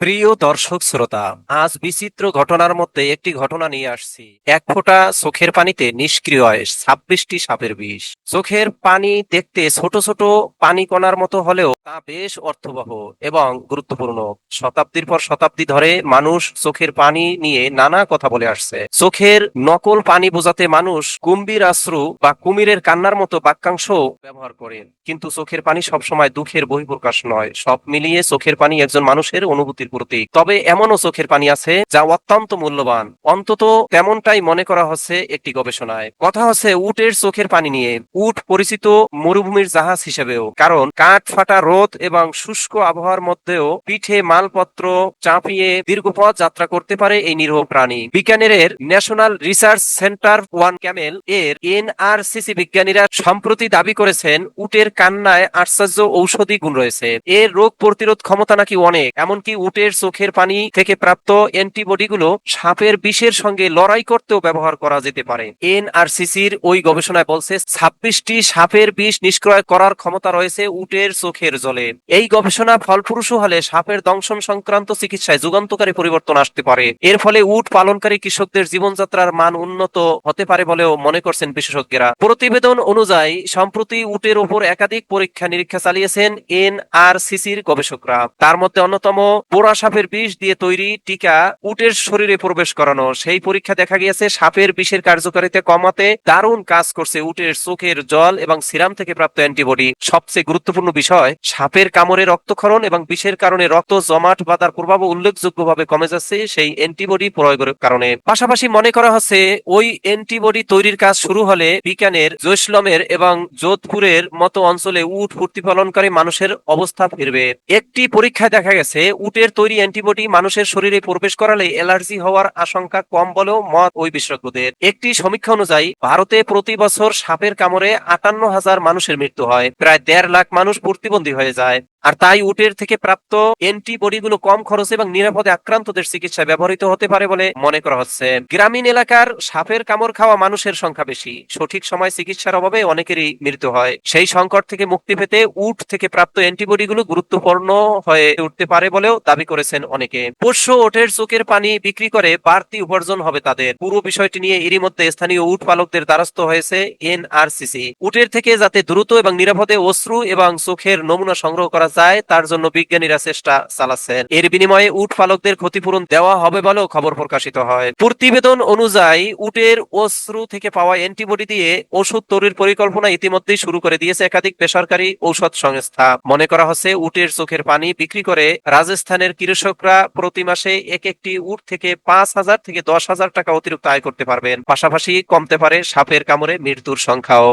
প্রিয় দর্শক শ্রোতা, আজ বিচিত্র ঘটনার মধ্যে একটি ঘটনা নিয়ে আসছি। এক ফোঁটা চোখের পানিতে নিষ্ক্রিয় ছাব্বিশটি সাপের বিষ। চোখের পানি দেখতে ছোট ছোট পানি কণার মতো হলেও তা বেশ অর্থবহ এবং গুরুত্বপূর্ণ। শতাব্দীর পর শতাব্দী ধরে মানুষ চোখের পানি নিয়ে নানা কথা বলে আসছে। চোখের নকল পানি বোঝাতে মানুষ কুম্ভীর আশ্রু বা কুমিরের কান্নার মতো বাক্যাংশ ব্যবহার করেন। কিন্তু চোখের পানি সবসময় দুঃখের বহিঃপ্রকাশ নয়। সব মিলিয়ে চোখের পানি একজন মানুষের অনুভূতির প্রতীক তবে এমনও চোখের পানি আছে যা অত্যন্ত মূল্যবান। অন্তত তেমনটাই মনে করা হচ্ছে একটি গবেষণায়। কথা হচ্ছে উটের চোখের পানি নিয়ে। উট পরিচিত মরুভূমির জাহাজ হিসেবেও। কারণ কাঠ ফাটা রোদ এবং শুষ্ক আবহাওয়ার মধ্যেও পিঠে মালপত্র চাপিয়ে দীর্ঘ পথ যাত্রা করতে পারে এই নিরীহ প্রাণী। বিজ্ঞানীদের national research centre on camel এর এনআরসিসি বিজ্ঞানীরা সম্প্রতি দাবি করেছেন, উটের কান্নায় আশ্চর্য ঔষধি গুণ রয়েছে। এর রোগ প্রতিরোধ ক্ষমতা নাকি অনেক, এমনকি উটের চোখের পানি থেকে প্রাপ্ত অ্যান্টিবডিগুলো সাপের বিষের সঙ্গে লড়াই করতেও ব্যবহার করা যেতে পারে। এনআরসিসির ওই গবেষণায় বলছে, ছাব্বিশটি সাপের বিষ নিষ্ক্রয় করার ক্ষমতা রয়েছে উটের চোখের জলে। এই গবেষণা ফলপ্রসূ হলে সাপের দংশন সংক্রান্ত চিকিৎসায় যুগান্তকারী পরিবর্তন আসতে পারে। এর ফলে উট পালনকারী কৃষকদের জীবনযাত্রার মান উন্নত হতে পারে বলেও মনে করছেন বিশেষজ্ঞরা। প্রতিবেদন অনুযায়ী, সম্প্রতি উটের ওপর একাধিক পরীক্ষা নিরীক্ষা চালিয়েছেন এনআরসিসির গবেষকরা। তার মধ্যে অন্যতম পোড়া সাপের বিষ দিয়ে তৈরি টিকা উটের শরীরে প্রবেশ করানো। সেই পরীক্ষা দেখা গিয়েছে, সাপের বিষের কার্যকারিতা কমাতে দারুণ কাজ করছে উটের চোখের জল এবং সিরাম থেকে প্রাপ্ত অ্যান্টিবডি। সবচেয়ে গুরুত্বপূর্ণ বিষয়, সাপের কামড়ে রক্তক্ষরণ এবং বিষের কারণে রক্ত জমাট বাঁধার প্রভাব উল্লেখযোগ্যভাবে কমে যাচ্ছে, সেই অ্যান্টিবডি প্রয়োগের কারণে। পাশাপাশি মনে করা হচ্ছে, ওই অ্যান্টিবডি তৈরির কাজ শুরু হলে বিজ্ঞানের, জৈসলমের এবং যোধপুরের মতো অঞ্চলে উট প্রতিপালনকারী মানুষের অবস্থা ফিরবে। একটি পরীক্ষায় দেখা গেছে, উটের তৈরি অ্যান্টিবডি মানুষের শরীরে প্রবেশ করালে অ্যালার্জি হওয়ার আশঙ্কা কম বলেও মত ওই বিশেষজ্ঞদের। একটি সমীক্ষা অনুযায়ী, ভারতে প্রতি বছর সাপের কামড়ে আটান্ন হাজার মানুষের মৃত্যু হয়। প্রায় দেড় লাখ মানুষ প্রতিবন্ধী হয়ে যায়। আর তাই উটের থেকে প্রাপ্ত অ্যান্টিবডিগুলো কম খরচে এবং নিরাপদে আক্রান্তদের চিকিৎসায় ব্যবহৃত হতে পারে বলে মনে করা হচ্ছে। গ্রামীণ এলাকার সাপের কামড় খাওয়া মানুষের সংখ্যা বেশি। সঠিক সময় চিকিৎসার অভাবে অনেকেরই মৃত্যু হয়। সেই সংকট থেকে মুক্তি পেতে উট থেকে প্রাপ্ত অ্যান্টিবডিগুলো গুরুত্বপূর্ণ হয়ে উঠতে পারে বলেও দাবি করেছেন অনেকে। পোষ্য ওটের চোখের পানি বিক্রি করে বাড়তি উপার্জন হবে তাদের। পুরো বিষয়টি নিয়ে এরই মধ্যে স্থানীয় উট পালকদের দ্বারস্থ হয়েছে এনআরসিসি। উটের থেকে যাতে দ্রুত এবং নিরাপদে অশ্রু এবং চোখের নমুনা সংগ্রহ করা যায়, তার জন্য বিজ্ঞানীরা চেষ্টা চালাচ্ছেন। এর বিনিময়ে উট পালকদের ক্ষতিপূরণ দেওয়া হবে বলেও খবর প্রকাশিত হয়। প্রতিবেদন অনুযায়ী, উটের অশ্রু থেকে পাওয়া অ্যান্টিবডি দিয়ে ওষুধ তৈরির পরিকল্পনা ইতিমধ্যেই শুরু করে দিয়েছে একাধিক বেসরকারি ঔষধ সংস্থা। মনে করা হচ্ছে, উটের চোখের পানি বিক্রি করে রাজস্থানের কৃষকরা প্রতি মাসে এক একটি উট থেকে পাঁচ হাজার থেকে দশ হাজার টাকা অতিরিক্ত আয় করতে পারবেন। পাশাপাশি কমতে পারে সাপের কামড়ে মৃত্যুর সংখ্যাও।